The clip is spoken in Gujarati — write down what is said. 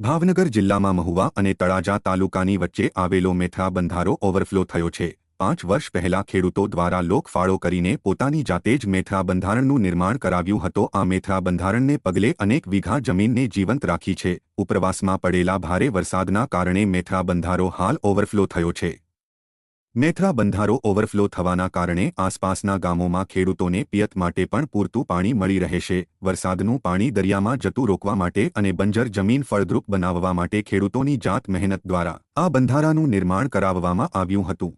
ભાવનગર જિલ્લામાં મહુવા અને તળાજા તાલુકાની વચ્ચે આવેલો મેથરા બંધારો ઓવરફ્લો થયો છે. પાંચ વર્ષ પહેલા ખેડૂતો દ્વારા લોકફાળો કરીને પોતાની જાતે જ મેથરા બંધારણનું નિર્માણ કરાવ્યું હતો. આ મેથરા બંધારણને પગલે અનેક વીઘા જમીનને જીવંત રાખી છે. ઉપરવાસમાં પડેલા ભારે વરસાદના કારણે મેથરા બંધારો હાલ ઓવરફ્લો થયો છે. મેથરા બંધારો ઓવરફ્લો થવાના કારણે આસપાસના ગામોમાં ખેડૂતોને પિયત માટે પણ પૂરતું પાણી મળી રહેશે. વરસાદનું પાણી દરિયામાં જતું રોકવા માટે અને બંજર જમીન ફળદ્રુપ બનાવવા માટે ખેડૂતોની જાત મહેનત દ્વારા આ બંધારાનું નિર્માણ કરાવવામાં આવ્યું હતું.